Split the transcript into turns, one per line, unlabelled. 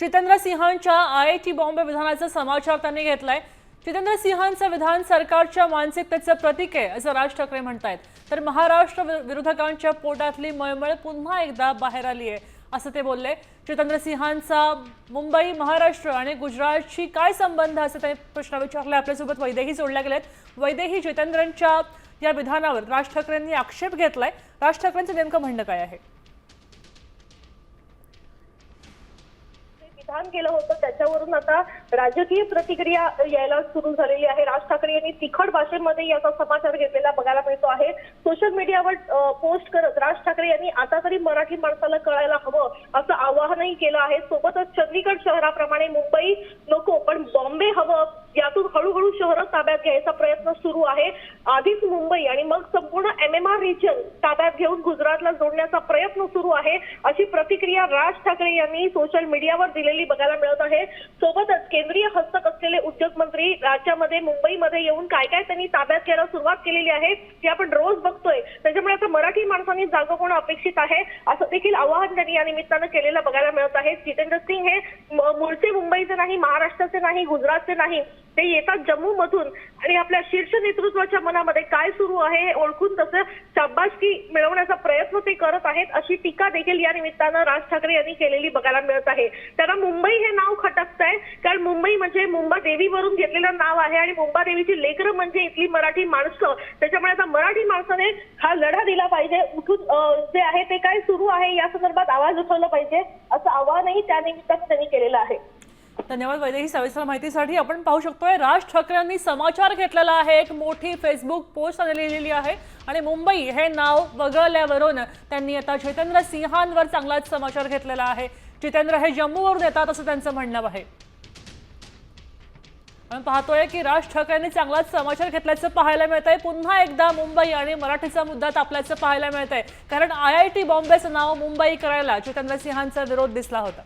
जितेंद्र सिंहांच्या I I T Bombay विधानाचा समाचार त्यांनी घेतलाय. जितेंद्र सिंहांचं विधान सरकारच्या मानसिकतेचं प्रतीक आहे असं राज ठाकरे म्हणतायत. तर महाराष्ट्र विरोधकांच्या पोटातली मळमळ पुन्हा एकदा बाहेर आली आहे असं ते बोलले. जितेंद्र सिंहांचा मुंबई महाराष्ट्र आणि गुजरातशी काय संबंध असं ते प्रश्न विचारले. आपल्यासोबत वैदेही जोडल्या गेलेत. वैदेही जितेंद्रांच्या या विधानावर राज ठाकरेंनी आक्षेप घेतलाय. राज ठाकरेंचं नेमकं म्हणणं काय आहे?
विधान केलं होतं त्याच्यावरून आता राजकीय प्रतिक्रिया यायला सुरू झालेली आहे. राज ठाकरे यांनी तिखट भाषेमध्ये याचा समाचार घेतलेला बघायला मिळतो आहे. सोशल मीडियावर पोस्ट करत राज ठाकरे यांनी आता तरी मराठी माणसाला कळायला हवं असं आवाहनही केलं आहे. सोबतच चंदीगड शहराप्रमाणे मुंबई नको पण बॉम्बे हवं यातून हळूहळू शहरं ताब्यात घ्यायचा प्रयत्न सुरू आहे. आधीच मुंबई आणि मग संपूर्ण एम एम आर रिजन ताब्यात घेऊन गुजरातला जोडण्याचा प्रयत्न सुरू आहे. अशी प्रतिक्रिया राज ठाकरे यांनी सोशल मीडियावर दिलेली बघायला मिळत आहे. सोबतच केंद्रीय हस्तक असलेले उद्योग मंत्री राज्यामध्ये मुंबईमध्ये येऊन काय काय त्यांनी ताब्यात घ्यायला सुरुवात केलेली आहे ते आपण रोज मराठी माणसांनी जागं होणं अपेक्षित आहे? असं देखील आवाहन त्यांनी या निमित्तानं केलेलं बघायला मिळत आहे. जितेंद्र सिंग हे मूळचे मुंबईचे नाही महाराष्ट्राचे नाही गुजरातचे नाही. ते येतात जम्मू मधून आणि आपल्या शीर्ष नेतृत्वाच्या मनामध्ये काय सुरू आहे हे ओळखून तसं शाबासकी मिळवण्याचा प्रयत्न ते करत आहेत अशी टीका देखील या निमित्तानं राज ठाकरे यांनी केलेली बघायला मिळत आहे. त्यांना मुंबई हे नाव आहे. कारण मुंबई म्हणजे मुंबा देवीवरून घेतलेलं नाव आहे आणि मुंबा देवीची लेकरं म्हणजे इथली मराठी माणसं. त्याच्यामुळे आता मराठी माणसाने हा लढा दिला पाहिजे. उठून जे आहे ते काय सुरू आहे या संदर्भात आवाज उठवला पाहिजे असं आवाहनही त्यानिमित्तानं त्यांनी केलेलं आहे.
धन्यवाद वैद्यही सविस्तर माहितीसाठी. आपण पाहू शकतोय राज ठाकरेंनी समाचार घेतलेला आहे. एक मोठी फेसबुक पोस्ट लिहिलेली आहे आणि मुंबई हे नाव वगळल्यावरून त्यांनी आता जितेंद्र सिंहांवर चांगलाच समाचार घेतलेला आहे. जितेंद्र हे जम्मूवरून येतात असं त्यांचं म्हणणं आहे. आपण पाहतोय की राज ठाकरेंनी चांगलाच समाचार घेतल्याचं पाहायला मिळत आहे पुन्हा एकदा मुंबई आणि मराठीचा मुद्दा तापल्याचं पाहायला मिळत आहे कारण आय आय टी बॉम्बेचं नाव मुंबई करायला जितेंद्र सिंहांचा विरोध दिसला होता.